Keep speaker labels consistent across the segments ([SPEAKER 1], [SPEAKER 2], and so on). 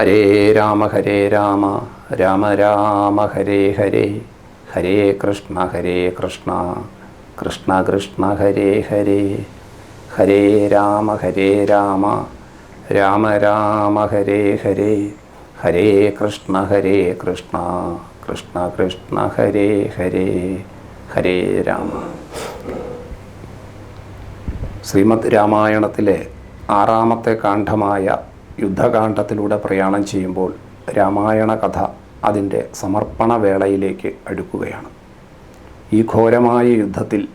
[SPEAKER 1] ഹരേ രാമ ഹരേ രാമ രാമ രാമ ഹരേ ഹരേ ഹരേ കൃഷ്ണ ഹരേ കൃഷ്ണ കൃഷ്ണ കൃഷ്ണ ഹരേ ഹരേ ഹരേ രാമ ഹരേ രാമ രാമ രാമ ഹരേ ഹരേ ഹരേ കൃഷ്ണ ഹരേ കൃഷ്ണ കൃഷ്ണ കൃഷ്ണ ഹരേ ഹരേ ഹരേ രാമ. ശ്രീമദ് രാമായണത്തിലെ ആറാമത്തെ കാണ്ഡമായ യുദ്ധകാന്ഡത്തിലൂടെ പ്രയാണം ചെയ്യുമ്പോൾ രാമായണ കഥ അതിന്റെ സമർപ്പണ വേളയിലേക്ക് അടുക്കുകയാണ്. ഈ ഘോരമായ യുദ്ധത്തിൽ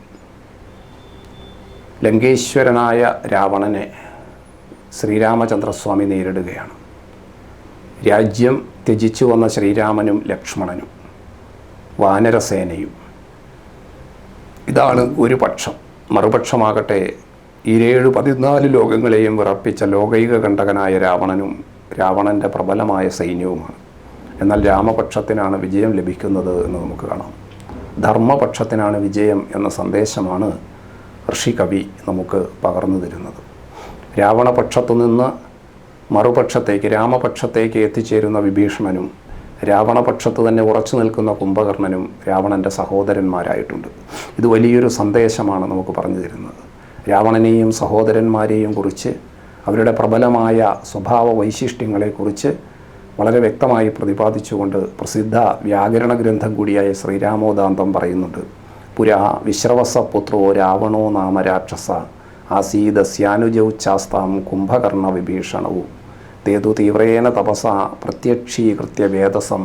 [SPEAKER 1] ലങ്കേശ്വരനായ രാവണനെ ശ്രീരാമചന്ദ്രസ്വാമി നേരിടുകയാണ്. രാജ്യം ത്യജിച്ചു വന്ന ശ്രീരാമനും ലക്ഷ്മണനും വാനരസേനയും. ഇതാണ് ഒരു പക്ഷം മറുപക്ഷമാകട്ടെ ഇരേഴ് പതിനാല് ലോകങ്ങളെയും വിറപ്പിച്ച ലോകൈക കണ്ടകനായ രാവണനും രാവണന്റെ പ്രബലമായ സൈന്യവുമാണ്. എന്നാൽ രാമപക്ഷത്തിനാണ് വിജയം ലഭിക്കുന്നത് എന്ന് നമുക്ക് കാണാം. ധർമ്മപക്ഷത്തിനാണ് വിജയം എന്ന സന്ദേശമാണ് ഋഷികവി നമുക്ക് പകർന്നു തരുന്നത്. രാവണപക്ഷത്തു നിന്ന് മറുപക്ഷത്തേക്ക് രാമപക്ഷത്തേക്ക് എത്തിച്ചേരുന്ന വിഭീഷണനും രാവണപക്ഷത്ത് തന്നെ ഉറച്ചു നിൽക്കുന്ന കുംഭകർണനും രാവണന്റെ സഹോദരന്മാരായിട്ടുണ്ട്. ഇത് വലിയൊരു സന്ദേശമാണ് നമുക്ക് പറഞ്ഞു തരുന്നത്. രാവണനെയും സഹോദരന്മാരെയും കുറിച്ച് അവരുടെ പ്രബലമായ സ്വഭാവ വൈശിഷ്ട്യങ്ങളെക്കുറിച്ച് വളരെ വ്യക്തമായി പ്രതിപാദിച്ചുകൊണ്ട് പ്രസിദ്ധ വ്യാകരണ ഗ്രന്ഥം കൂടിയായ ശ്രീരാമോദാന്തം പറയുന്നുണ്ട്. പുരാ വിശ്രവസപുത്രോ രാവണോ നാമ രാക്ഷസ ആസീദസ്യാനുജൗച്ചാസ്താം കുംഭകർണ വിഭീഷണവും തേതു തീവ്രേന തപസ പ്രത്യക്ഷീകൃത്യ വേദസം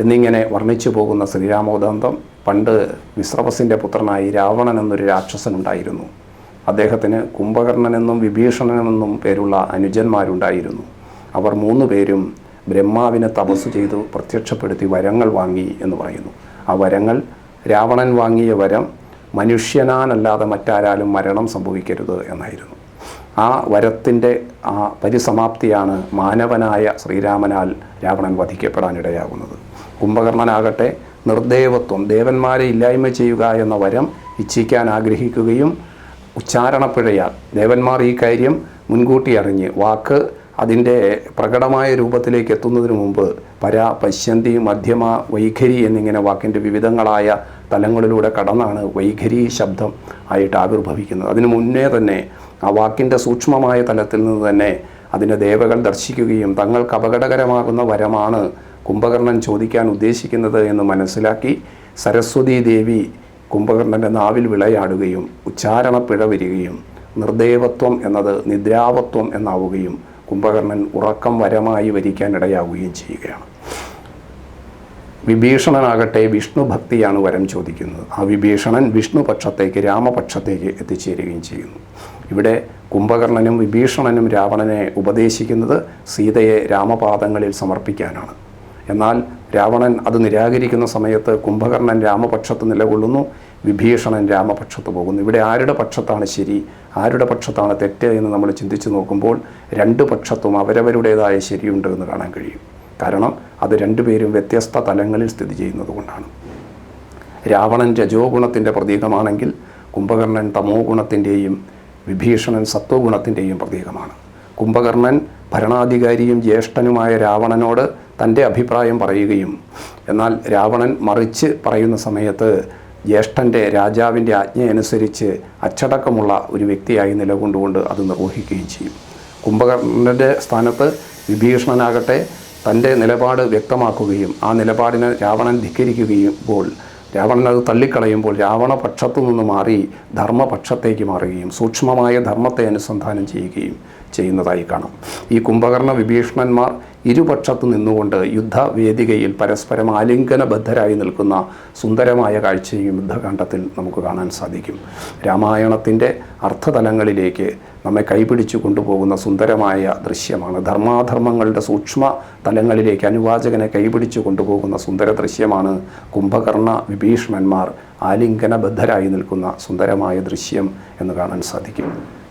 [SPEAKER 1] എന്നിങ്ങനെ വർണിച്ചു പോകുന്ന ശ്രീരാമോദാന്തം പണ്ട് വിശ്രവസിന്റെ പുത്രനായി രാവണൻ എന്നൊരു രാക്ഷസനുണ്ടായിരുന്നു. അദ്ദേഹത്തിന് കുംഭകർണനെന്നും വിഭീഷണനെന്നും പേരുള്ള അനുജന്മാരുണ്ടായിരുന്നു. അവർ മൂന്ന് പേരും ബ്രഹ്മാവിനെ തപസ് ചെയ്തു പ്രത്യക്ഷപ്പെടുത്തി വരങ്ങൾ വാങ്ങി എന്ന് പറയുന്നു. ആ വരങ്ങൾ രാവണൻ വാങ്ങിയ വരം മനുഷ്യനാനല്ലാതെ മറ്റാരാലും മരണം സംഭവിക്കരുത് എന്നായിരുന്നു. ആ വരത്തിന്റെ ആ പരിസമാപ്തിയാണ് മാനവനായ ശ്രീരാമനാൽ രാവണൻ വധിക്കപ്പെടാനിടയാകുന്നത്. കുംഭകർണനാകട്ടെ നിർദ്ദേവത്വം ദേവന്മാരെ ഇല്ലായ്മ ചെയ്യുക എന്ന വരം ഇച്ഛിക്കാൻ ആഗ്രഹിക്കുകയും ഉച്ചാരണപ്പിഴയാൽ ദേവന്മാർ ഈ കാര്യം മുൻകൂട്ടി അറിഞ്ഞ് വാക്ക് അതിന്റെ പ്രകടമായ രൂപത്തിലേക്ക് എത്തുന്നതിന് മുമ്പ് പര പശ്യന്തി മധ്യമ വൈഖരി എന്നിങ്ങനെ വാക്കിന്റെ വിവിധങ്ങളായ തലങ്ങളിലൂടെ കടന്നാണ് വൈഖരി ശബ്ദം ആയിട്ട് ആവിർഭവിക്കുന്നത്. അതിനു മുന്നേ തന്നെ ആ വാക്കിന്റെ സൂക്ഷ്മമായ തലത്തിൽ നിന്ന് തന്നെ അതിനെ ദേവകൾ ദർശിക്കുകയും തങ്ങൾക്ക് അപകടകരമാകുന്ന വരമാണ് കുംഭകർണൻ ചോദിക്കാൻ ഉദ്ദേശിക്കുന്നത് എന്ന് മനസ്സിലാക്കി സരസ്വതി ദേവി കുംഭകർണന്റെ നാവിൽ വിളയാടുകയും ഉച്ചാരണപ്പിഴ വരികയും നിർദേവത്വം എന്നത് നിദ്രാവത്വം എന്നാവുകയും കുംഭകർണൻ ഉറക്കം വരമായി വരിക്കാൻ ഇടയാവുകയും ചെയ്യുകയാണ്. വിഭീഷണനാകട്ടെ വിഷ്ണു ഭക്തിയാണ് വരം ചോദിക്കുന്നത്. ആ വിഭീഷണൻ വിഷ്ണുപക്ഷത്തേക്ക് രാമപക്ഷത്തേക്ക് എത്തിച്ചേരുകയും ചെയ്യുന്നു. ഇവിടെ കുംഭകർണനും വിഭീഷണനും രാവണനെ ഉപദേശിക്കുന്നത് സീതയെ രാമപാദങ്ങളിൽ സമർപ്പിക്കാനാണ്. എന്നാൽ രാവണൻ അത് നിരാകരിക്കുന്ന സമയത്ത് കുംഭകർണൻ രാമപക്ഷത്ത് നിലകൊള്ളുന്നു വിഭീഷണൻ രാമപക്ഷത്ത് പോകുന്നു. ഇവിടെ ആരുടെ പക്ഷത്താണ് ശരി ആരുടെ പക്ഷത്താണ് തെറ്റ് എന്ന് നമ്മൾ ചിന്തിച്ചു നോക്കുമ്പോൾ രണ്ട് പക്ഷത്തും അവരവരുടേതായ ശരിയുണ്ട് എന്ന് കാണാൻ കഴിയും. കാരണം അത് രണ്ടുപേരും വ്യത്യസ്ത തലങ്ങളിൽ സ്ഥിതി ചെയ്യുന്നത് കൊണ്ടാണ്. രാവണൻ രജോ ഗുണത്തിന്റെ പ്രതീകമാണെങ്കിൽ കുംഭകർണൻ തമോ ഗുണത്തിന്റെയും വിഭീഷണൻ സത്വഗുണത്തിന്റെയും പ്രതീകമാണ്. കുംഭകർണൻ ഭരണാധികാരിയും ജ്യേഷ്ഠനുമായ രാവണനോട് തന്റെ അഭിപ്രായം പറയുകയും എന്നാൽ രാവണൻ മറിച്ച് പറയുന്ന സമയത്ത് ജ്യേഷ്ഠന്റെ രാജാവിന്റെ ആജ്ഞയനുസരിച്ച് അച്ചടക്കമുള്ള ഒരു വ്യക്തിയായി നിലകൊണ്ടുകൊണ്ട് അത് നിർവഹിക്കുകയും ചെയ്യും. കുംഭകർണന്റെ സ്ഥാനത്ത് വിഭീഷണനാകട്ടെ തന്റെ നിലപാട് വ്യക്തമാക്കുകയും ആ നിലപാടിനെ രാവണൻ ധിക്കരിക്കുകയുമ്പോൾ രാവണൻ അത് തള്ളിക്കളയുമ്പോൾ രാവണപക്ഷത്തു നിന്ന് മാറി ധർമ്മപക്ഷത്തേക്ക് മാറുകയും സൂക്ഷ്മമായ ധർമ്മത്തെ അനുസന്ധാനം ചെയ്യുകയും ചെയ്യുന്നതായി കാണാം. ഈ കുംഭകർണ വിഭീഷണന്മാർ ഇരുപക്ഷത്തു നിന്നുകൊണ്ട് യുദ്ധവേദികയിൽ പരസ്പരം ആലിംഗനബദ്ധരായി നിൽക്കുന്ന സുന്ദരമായ കാഴ്ചയും യുദ്ധകാണ്ഡത്തിൽ നമുക്ക് കാണാൻ സാധിക്കും. രാമായണത്തിന്റെ അർത്ഥതലങ്ങളിലേക്ക് നമ്മെ കൈപിടിച്ചു കൊണ്ടുപോകുന്ന സുന്ദരമായ ദൃശ്യമാണ്. ധർമാധർമ്മങ്ങളുടെ സൂക്ഷ്മ തലങ്ങളിലേക്ക് അനുവാചകനെ കൈപിടിച്ചു കൊണ്ടുപോകുന്ന സുന്ദര ദൃശ്യമാണ് കുംഭകർണ വിഭീഷണന്മാർ ആലിംഗനബദ്ധരായി നിൽക്കുന്ന സുന്ദരമായ ദൃശ്യം എന്ന് കാണാൻ സാധിക്കും.